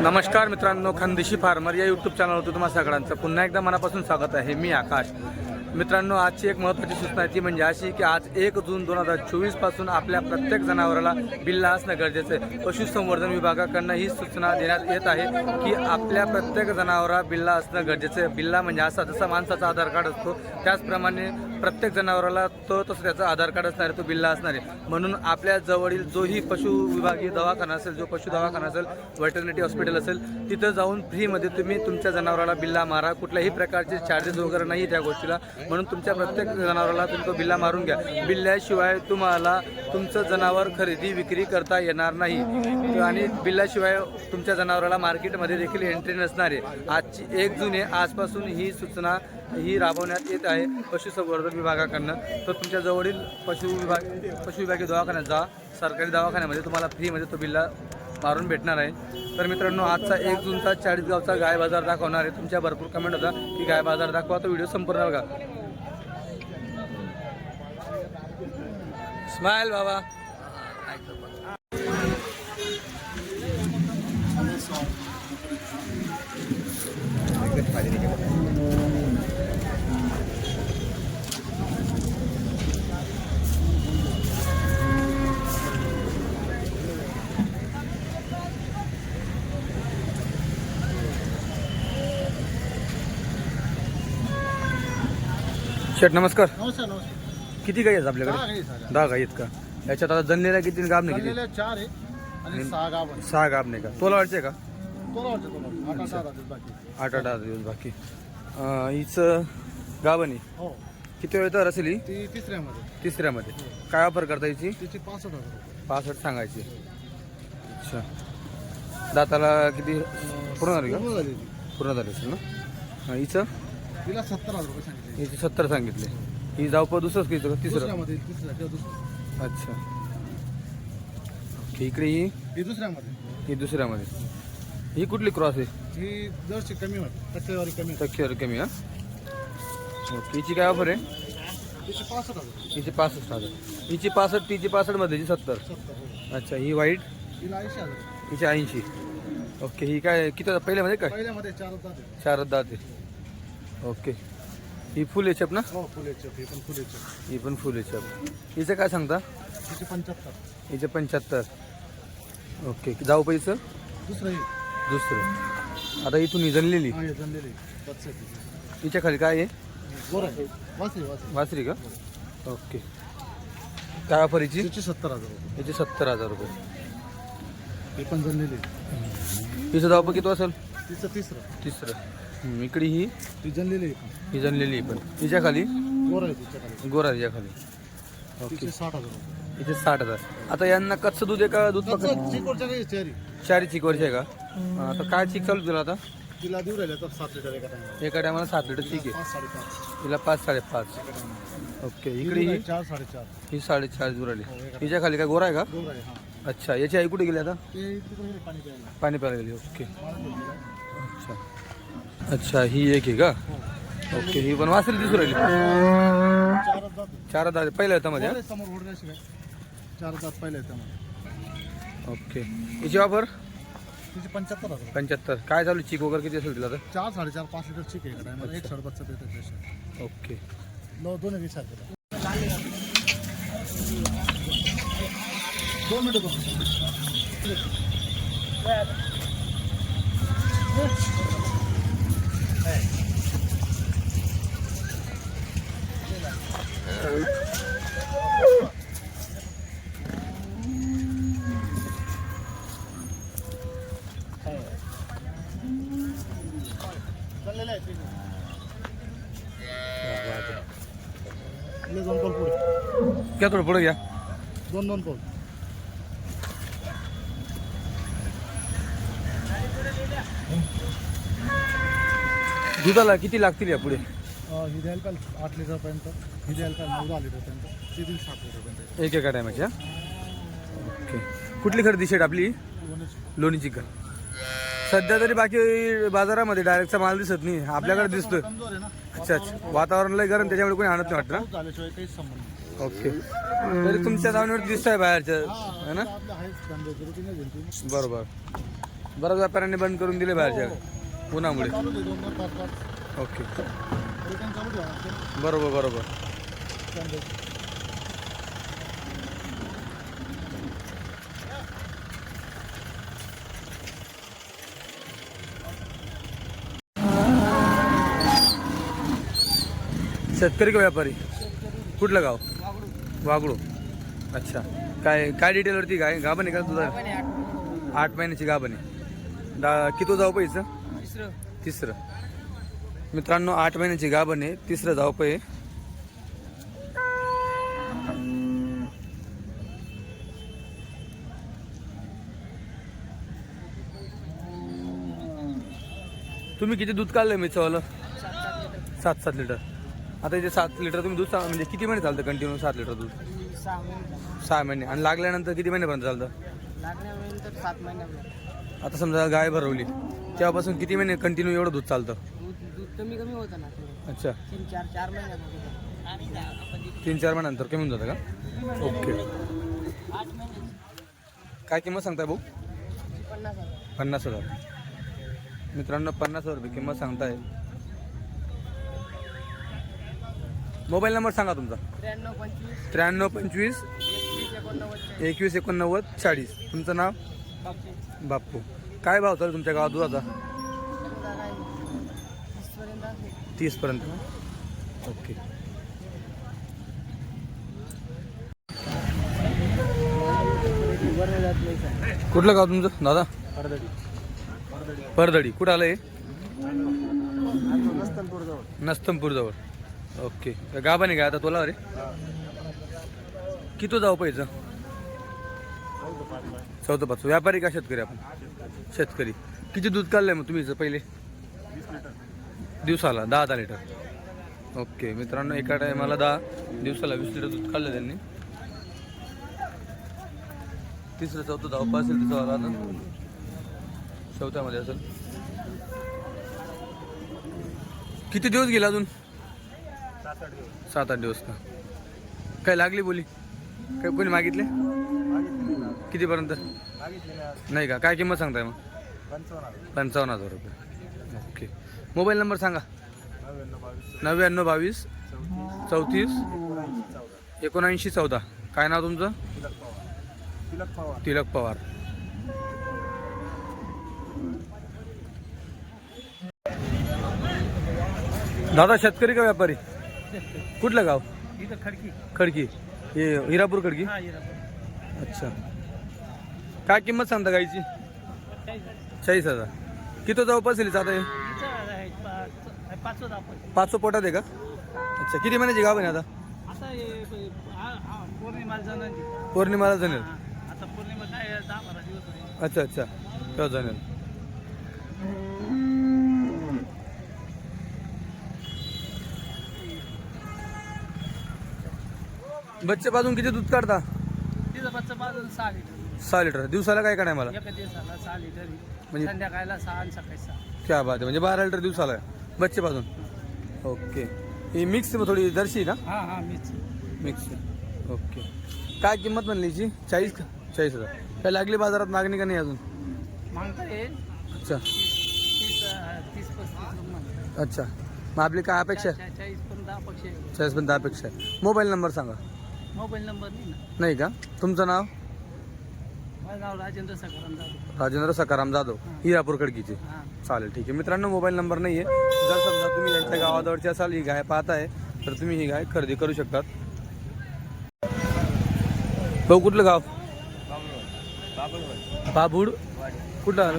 नमस्कार मित्रांनो खानदेशी फार्मर या यूट्यूब चॅनलवरती तुम्हा सगळ्यांचं पुन्हा एकदा मनापासून स्वागत आहे. मी आकाश. मित्रांनो आजची एक महत्त्वाची सूचना आहे ती म्हणजे अशी की आज एक जून दोन हजार चोवीसपासून आपल्या प्रत्येक जनावराला बिल्ला असणं गरजेचं आहे पशुसंवर्धन विभागाकडनं ही सूचना देण्यात येत आहे की आपल्या प्रत्येक जनावरा बिल्ला असणं गरजेचं. आहे बिल्ला म्हणजे असा जसा माणसाचा आधार कार्ड असतो त्याचप्रमाणे प्रत्येक जनावराला तो तसं त्याचं आधार कार्ड असणार आहे तो बिल्ला असणार आहे. म्हणून आपल्या जवळील जोही पशु विभागीय दवाखाना असेल जो पशु दवाखाना असेल वेटर्निटी हॉस्पिटल असेल तिथं जाऊन फ्रीमध्ये तुम्ही तुमच्या जनावराला बिल्ला मारा. कुठल्याही प्रकारचे चार्जेस वगैरे नाही त्या गोष्टीला. म्हणून तुमच्या प्रत्येक जनावराला तुम्ही तो बिल्ला मारून घ्या. बिल्ल्याशिवाय तुम्हाला तुमचं जनावर खरेदी विक्री करता येणार नाही. आणि बिल्ल्याशिवाय तुमच्या जनावराला मार्केटमध्ये देखील एंट्री नसणार आहे. आजची एक जुने आजपासून ही सूचना ही राबवण्यात येत आहे. पशुसंवर्धन विभागाकडनं तर तुमच्या जवळील पशु विभाग पशु विभागीय दवाखान्यात जा. सरकारी दवाखान्यामध्ये तुम्हाला फ्रीमध्ये म्हणजे तो बिल्ला मारून भेटणार आहे. तर मित्रांनो आजचा एक जूनचा चाळीसगावचा गाय बाजार दाखवणार आहे. तुमच्या भरपूर कमेंट होता की गाय बाजार दाखवा तो व्हिडिओ संपूर्ण बघा. स्माइल बाबा. शेठ नमस्कार नमस्कार नमस्कार किती गाई आहेत दहा आपल्याकडे गाई झाल्या. दहा गाई आहेत का याच्यात आता जनलेल्या किती गाब नाही किती झालेल्या चार आहे आणि सहा सहा गाब नाही का तोला वाटते का तोला वाटतं तोला आठ आठ बाकी आठ आठ आठ दिवस बाकी अं, हिचं गाभणी हो किती वेळ तर असेल ही ती तिसऱ्यामध्ये तिसऱ्यामध्ये काय ऑफर करता याची तिची पासष्ट हजार रुपये पासष्ट सांगायची अच्छा दाताला किती पूर्ण झाली का पूर्ण झाली ती. पूर्ण झाली असेल ना अं, हिचं तिला सत्तर हजार रुपये सांगितले. सत्तर सांगितले. ही जाऊ दुसरंच किती तिसरं. दुसऱ्यामध्ये तिसऱ्या किंवा दुसऱ्या अच्छा. ओके इकडे ही? ही दुसऱ्यामध्ये. ही दुसऱ्यामध्ये. ही कुठली क्रॉस आहे? ही दरची कमी टक्केवारी कमी टक्केवारी कमी हा? ओके हिची काय ऑफर आहे? तिची पासष्ट हजार. हिची पासष्ट हजार. हिची पासष्ट तिची पासष्टमध्ये सत्तर. सत्तर हो. अच्छा ही वाईट? तिला ऐंशी हजार. हिची ऐंशी. ओके ही काय किती पहिल्यामध्ये काय? पहिल्यामध्ये चार होतात चार दाते ओके. ही फुल एचप ना? हो फुलेचे ही पण फुलेचे ही पण फुल एचप हिचं काय सांगता? तिची पंच्याहत्तर. हिचं पंच्याहत्तर. ओके. जाऊ पैसं दुसरं ही. दुसरं. आता इथून ही जनलेली हा हिच्या खाली काय आहे? गोर आहे. वासरी का? ओके. काय ऑफर हिची? तिची सत्तर हजार रुपये. हिची सत्तर हजार रुपये. ही पण जनलेली हिचं धावपं किती असेल तिचं तिसरं. तिसरं. हम्म, इकडे ही. ती जनलेली आहे ही जनलेली पण. हिच्या खाली? गोर आहे तिच्याकडे गोरा हिच्या खाली. ओके तिचे साठ हजार रुपये. इथे साठ हजार. आता यांना कच्चं दूध आहे का? दूध पकड त्याचं चिकोडच्या काही चेरी चारी चिक वर्ष आहे का? हा, आता काय चिक चालू तुला आता? तिला देऊ राहिले तर सात लिटर एका टायमाला. सात लिटर चिक आहे. पाच साडेपाच. हिला पाच साडेपाच. एका ओके इकडे ही? चार साडेचार. ही साडेचार दूर आली हो, हिच्या खाली काय गोरा आहे का? गोर आहे हा. अच्छा याची आई कुठे गेली आता? ते तिकडे गेले पाणी प्यायला. पाणी प्यायला गेली ओके. अच्छा. अच्छा ही एक आहे का? ओके ही पण वासरी दिसू राहिली. दात. चार हजार पहिल्या होता मध्ये चार दात पहिले आहेत त्यामध्ये ओके हिची वापर? तिचे पंच्याहत्तर हजार. पंच्याहत्तर. काय चालू चिक वगैरे किती असेल तिला चार साडेचार पाच लिटर चिक आहे एका टाइमला एक सरबतचं पेट पेशंट ओके लो दोन दोन मिनिटं दोन चाललेलं आहे ते. ले दोन पोल पुढे घ्या थोडं पुढे घ्या दोन दोन पोल दुधाला किती लागतील या पुढे अं, ही द्यायला पाहिजे आठ लिटरपर्यंत. ही द्यायला पाहिजे नऊ दहा लिटरपर्यंत. ती देईल सात लिटरपर्यंत. एक एका टायमाच्या ओके. कुठली खरेदी शेट आपली? लोणीची. का? सध्या तरी बाकी बाजारामध्ये डायरेक्टचा माल दिसत नाही. आपल्याकडे दिसतोय. कमजोर आहे ना. अच्छा अच्छा. वातावरण लय गरम त्याच्यामुळे कोणी आणत नाही वाटत झाल्याशिवाय संबंध नाही. ओके. तरी तुमच्या जाऊनवर दिसतंय बाहेरच्या हा, है ना? आहे. त्यांची. बरोबर. बऱ्याच व्यापाऱ्यांनी बंद करून दिले बाहेरच्या उन्हामुळे चालू आहे दोन दोन पाच पाच ओके. रिटर्न चालू. बरोबर बरोबर. शेतकरी का व्यापारी? कुठलं गाव? वागळू. अच्छा. काय काय डिटेलवरती काय गाभण आहे का तुझा? आठ महिन्याची गाभण आहे. दा किती जाऊ पैसे? तिसरं? मित्रांनो आठ महिन्याची गाभण आहे. तिसरं जाऊ आहे. तुम्ही किती दूध काढलंय मिरचंवालं? सात सात लिटर. आता इथे सात लिटर तुम्ही दूध म्हणजे किती महिने चालतं कंटिन्यू सात लिटर दूध? सहा महिने. आणि लागल्यानंतर किती महिन्यापर्यंत चालतं? आता समजा गाय भरवली. तेव्हापासून किती महिने कंटिन्यू एवढं दूध चालतं? दूध दूध कमी कमी होतं ना थोडं. अच्छा. तीन चार चार महिन्यात तीन चार महिन्यानंतर कमी होऊन जातं का? ओके. काय किंमत सांगताय भाऊ? पन्नास हजार. पन्नास हजार. मित्रांनो पन्नास हजार रुपये किंमत सांगताय. मोबाईल नंबर सांगा तुमचा. त्र्याण्णव पंचवीस. त्र्याण्णव पंचवीस एकवीस एकोणनव्वद चाळीस. तुमचं नाव? बाप्पू काय भाव चालेल तुमच्या गावात दुधाचा? तीसपर्यंत. ओके. कुठलं गाव तुमचं दादा? परदडी. कुठं आलं हे? नस्तमपूर जवळ ओके. गाभा नाही का आता तोला रे किती जाऊ पाहिजे? चौथं पाच. व्यापारी का शेतकरी आपण? शेतकरी. किती दूध काढलंय मग तुम्ही इथं पहिले? दिवसाला दहा दहा लिटर. ओके मित्रांनो एका टायमाला दहा दिवसाला वीस लिटर दूध काढलं त्यांनी. तिसरं चौथं धावपा असेल तिथं ना चौथ्यामध्ये असेल किती दिवस गेला अजून? सात आठ दिवस का? काय लागली बोली? काय कोणी मागितले? कितीपर्यंत? नाही का? काय किंमत सांगताय मग? पंचावन्न हजार रुपये. ओके. मोबाईल नंबर सांगा. नव्याण्णव बावीस चौतीस एकोणऐंशी चौदा. काय नाव तुमचं? तिलक पवार. दादा शेतकरी का व्यापारी? कुठलं गाव? इथं खडकी. खडकी. हे हिरापूर खडकी? हा अच्छा. काय किंमत सांगता गाईची? चाळीस हजार. किती जवळपास पसेल आता हे पाच सो पोटात आहे का? अच्छा किती महिन्याची गाव आहे आता? आता पौर्णिमाला जाणार पौर्णिमाला आता पौर्णिमा अच्छा अच्छा. तेव्हा जाणार बच्चे बाजून किती दूध काढता? बच्चा बाजून सहा लिटर. सहा लिटर. दिवसाला काय काढाय मला? एका दिवसाला सहा लिटर म्हणजे- संध्याकाळला सहा आणि सकाळी सहा. क्या बात आहे. म्हणजे बारा लिटर दिवसाला आहे. बच्चे पाजून ओके. ही मिक्स थोडी जर्सी ना? हा हा मीच मिक्स ओके. काय किंमत म्हणली हिची? चाळीस का? चाळीस हजार. काय लागली बाजारात मागणी का नाही अजून? मागता येईल अच्छा. तीस अं, तीस पस्तीस रुपये अच्छा. मग आपली काय अपेक्षा आहे? चा- चाळीस पण दहा पक्षी. चाळीस अपेक्षा आहे. मोबाईल नंबर सांगा. मोबाईल नंबर नाही ना. नाही का? तुमचं नाव? माझं नाव राजेंद्र सकाराम जाधव. राजेंद्र सकाराम जाधव हिरापूर खडकीचे. हां. चालेल ठीक आहे. मित्रांनो मोबाईल नंबर नाही आहे जर समजा तुम्ही यांच्या गावाजवळची असाल ही गाय पाहताय तर तुम्ही ही गाय खरेदी करू शकतात. भाऊ कुठलं गाव? बाबूड कुठलं आलं?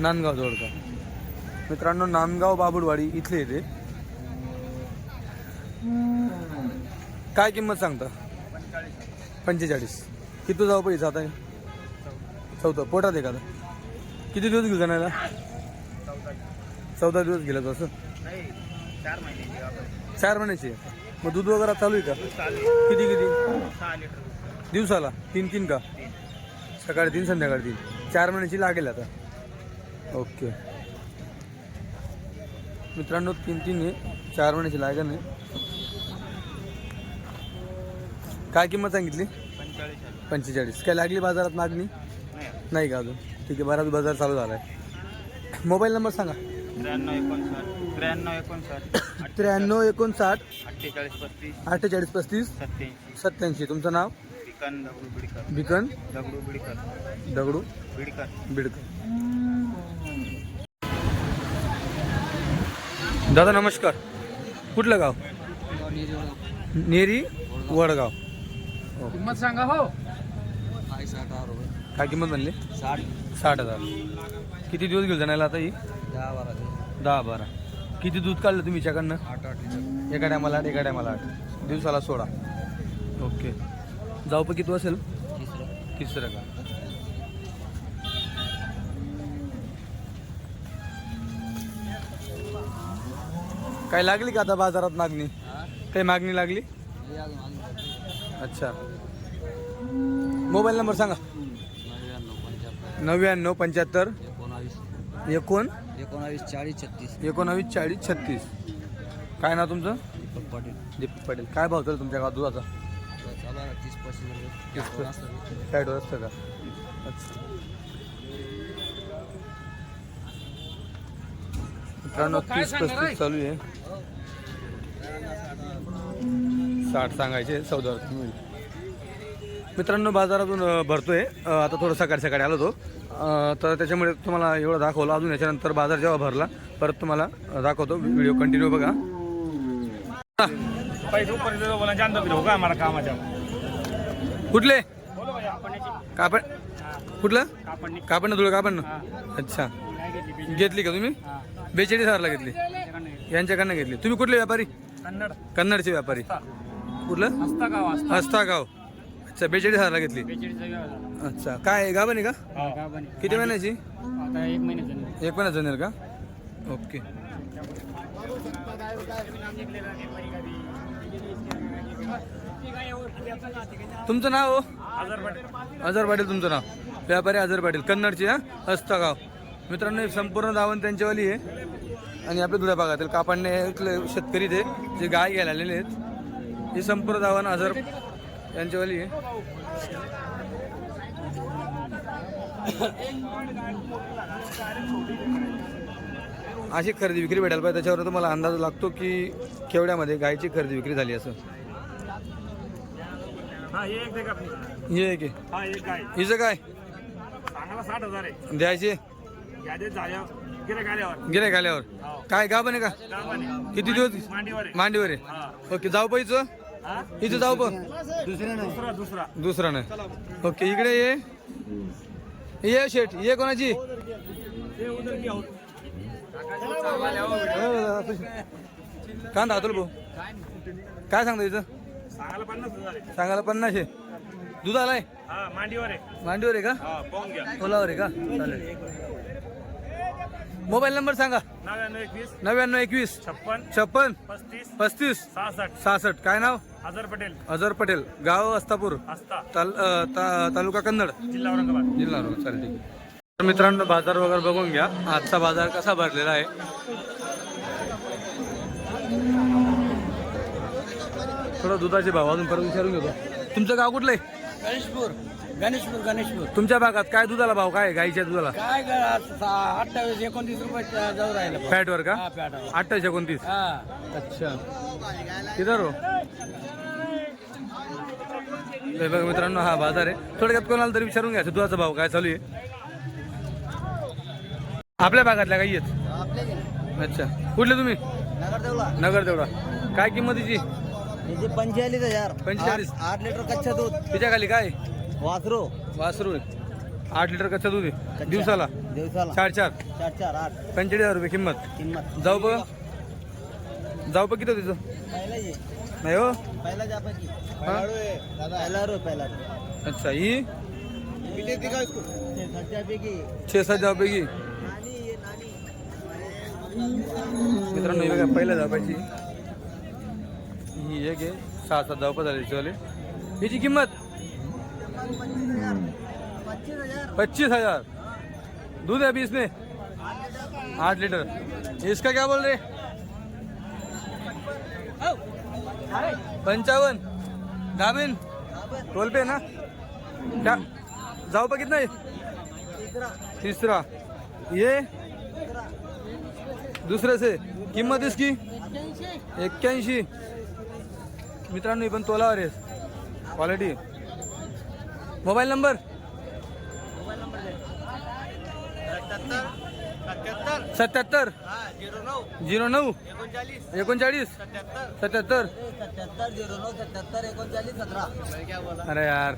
नांदगाव जवळ का? मित्रांनो नांदगाव बाबुडवाडी इथले येते काय किंमत सांगता? पंचेचाळीस. किती जाऊ पैसा? आता हे? चौथं पोटात आहे का आता? किती दिवस गेला जाण्याला चौदा दिवस गेला असं? चार महिने चार महिन्याची मग दूध वगैरे चालू आहे का? किती किती? दिवसाला? तीन तीन का? सकाळी तीन संध्याकाळी तीन. चार महिन्याची लागेल आता. ओके. मित्रांनो तीन तीन आहे. चार महिन्याची लागेल नाही. काय किंमत सांगितली? पंचेचाळीस. काय लागली बाजारात मागणी? नाही का अजून? ठीक आहे बराच बाजार चालू झाला आहे मोबाईल नंबर सांगा. त्र्याण्णव एकोणसाठ त्र्याण्णव एकोणसाठ त्र्याण्णव एकोणसाठ अठ्ठेचाळीस पस्तीस अठ्ठेचाळीस पस्तीस सत्याऐंशी. सत्याऐंशी. तुमचं नाव? पिकन दगडू बिडकर. बिकन दगडू बिडकर. दगडू? बिडकर. बिडकर. दादा नमस्कार. कुठलं गाव? नेरी. वडगाव. किंमत सांगा हो. काय किंमत म्हणली? साठ. साठ हजार. किती दिवस घेऊ जाण्याला आता ही? दहा बारा दहा बारा. किती दूध काढलं तुम्ही हिच्याकडनं? आठ आठ एका टायमाला आठ एका टायमाला आठ. दिवसाला सोळा. ओके. जाऊ पण किती असेल? तिसरं. तिसरं का? काय लागली का आता बाजारात मागणी? काही मागणी लागली. अच्छा. मोबाईल नंबर सांगा. नव्याण्णव पंच्याहत्तर एकोणावीस. एकोण? एकोणावीस चाळीस छत्तीस. एकोणावीस चाळीस छत्तीस. काय नाव तुमचं? दीपक पाटील. दीपक पाटील. काय भाव चालू तुमच्या गावात दुधाचा? तीस रुपये. साईडवर असतं. का? मित्रांनो तीस पस्तीस चालू आहे. साठ सांगायचे चौदा मित्रांनो बाजारातून भरतोय. आता थोडं सकाळी सकाळी आलो तो तर त्याच्यामुळे तुम्हाला एवढं दाखवलं. अजून याच्यानंतर बाजार जेव्हा भरला परत तुम्हाला दाखवतो. व्हिडिओ कंटिन्यू बघा. पैसे ऊपर बोला जान दो होगा हमारा काम आ जाओ कुठले कापड कुठलं? कापड धुळं कापड अच्छा. घेतली का तुम्ही? बेचाळीस हजारला घेतली. यांच्याकडनं घेतली. तुम्ही कुठले व्यापारी? कन्नड. कन्नडचे व्यापारी. कुठलं हस्ता. गाव हस्ता हस्ता. गाव अच्छा बेचाळीस हजारला घेतली. अच्छा काय गाभण आहे का? गाव किती महिन्याची? आता एक महिन्याचं एक महिन्यात जाणार का? ओके. तुमचं नाव? हो हजार पाटील तुमचं नाव. व्यापारी अझर पाटील कन्नडची हा? हस्ता गाव मित्रांनो हे संपूर्ण दावण त्यांच्यावाली आहे. आणि आपल्या दुधा भागातील कापडणे इथले शेतकरी ते जे गाय घ्यायला आलेले आहेत. हे संपूर्ण दावण अझर यांच्यावाली अशी खरेदी विक्री भेटायला पाहिजे त्याच्यावर तुम्हाला अंदाज लागतो की केवढ्यामध्ये गायची खरेदी विक्री झाली असं? हा हे हे आहे. हा काय हिचं काय? साठ हजार आहे. द्यायचे? गिरे गिरे घाल्यावर काय गाभण आहे का? किती दिवस? मांडीवर आहे. हा. ओके जाऊ पाहिजे हा इथं जाऊ पण. दुसरा दुसरा दुसरा. नाही. ओके इकडे ये. ये शेठ ये कोणाची? ते उदर की आहोत कांदा हातल भाऊ. काय सांगता इथं? सांगायला पन्नास हजार आहे. सांगायला पन्नास आहे. दूध आलाय? हा मांडीवर आहे. मांडीवर आहे का? हा ओलावर आहे का? चालेल. मोबाईल नंबर सांगा. नव्याण्णव एकवीस. नव्याण्णव एकवीस. छप्पन. छप्पन. पस्तीस. पस्तीस. सहासष्ट. सहासष्ट. काय नाव? हजार पटेल. अजर पटेल गाव अस्तापूर ताल अ, ता- तालुका कन्नड. जिल्हा औरंगाबाद. जिल्हा औरंगाबाद. चालेल ठीक आहे. तर मित्रांनो बाजार वगैरे बघून घ्या. आजचा बाजार कसा भरलेला आहे. थोडं दुधाचे भाव अजून परत विचारून घेतो. तुमचं गाव कुठलं आहे? गणेशपूर गणेशपूर गणेशपूर. तुमच्या भागात काय दुधाला भाव काय आहे गाईच्या दुधाला? काय अठ्ठावीस एकोणतीस रुपये जाऊ राहिलं फॅटवर का? हा पॅट अठ्ठावीस एकोणतीस. हा. अच्छा. किधर हो बघा मित्रांनो हा बाजार आहे. थोडक्यात कोणाला तरी विचारून घ्यायचं दुधाचा भाव काय चालू आहे? आपल्या भागातल्या काही आहेत अच्छा. कुठले तुम्ही? नगर तेवढा काय किंमतीची पंचेचाळीस हजार. पंचेचाळीस. आठ- आठ लिटर कच्चा दूध. तिच्या खाली काय? वासरू. वासरू आहे. आठ लिटर कच्चा दूध आहे. दिवसाला? दिवसाला. चार चार चार चार आठ. पंचेचाळीस हजार रुपये किंमत. किंमत. जाऊ बघ. जाऊ बघ किती ये नाही हो. पहिला जा पैकी पहिला रो पहिला रो अच्छा ही? छे सात पैकी मित्रांनो ही बघा पहिल्या धापायची ही एक आहे. सहा सात धावपा झाली हिच्यावाली हिची किंमत? पच्चीस हजार. दूध है अभी इसमें आठ लीटर. इसका क्या बोल रहे? पंचावन्न. गाभिन टोल पे ना? क्या जाऊ बघित कितना है तिसरा. ये. दुसरं से. किंमत इसकी? एक्क्याऐंशी. मित्रांनो ही पण तोलावर आहे. क्वालिटी मोबाईल नंबर सत्याहत्तर. झिरो नऊ. एकोणचाळीस. सत्याहत्तर. सत्याहत्तर. झिरो नऊ सत्याहत्तर एकोणचाळीस सतरा. अरे यार.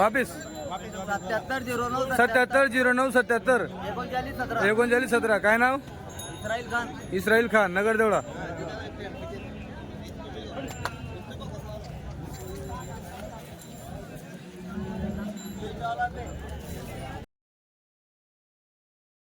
वापिस. सत्याहत्तर झिरो नऊ सत्याहत्तर झिरो नऊ सत्याहत्तर. एकोणचाळीस सतरा. एकोणचाळीस सतरा. काय नाव? इस्राईल खान. इस्राईल खान नगर देवळा.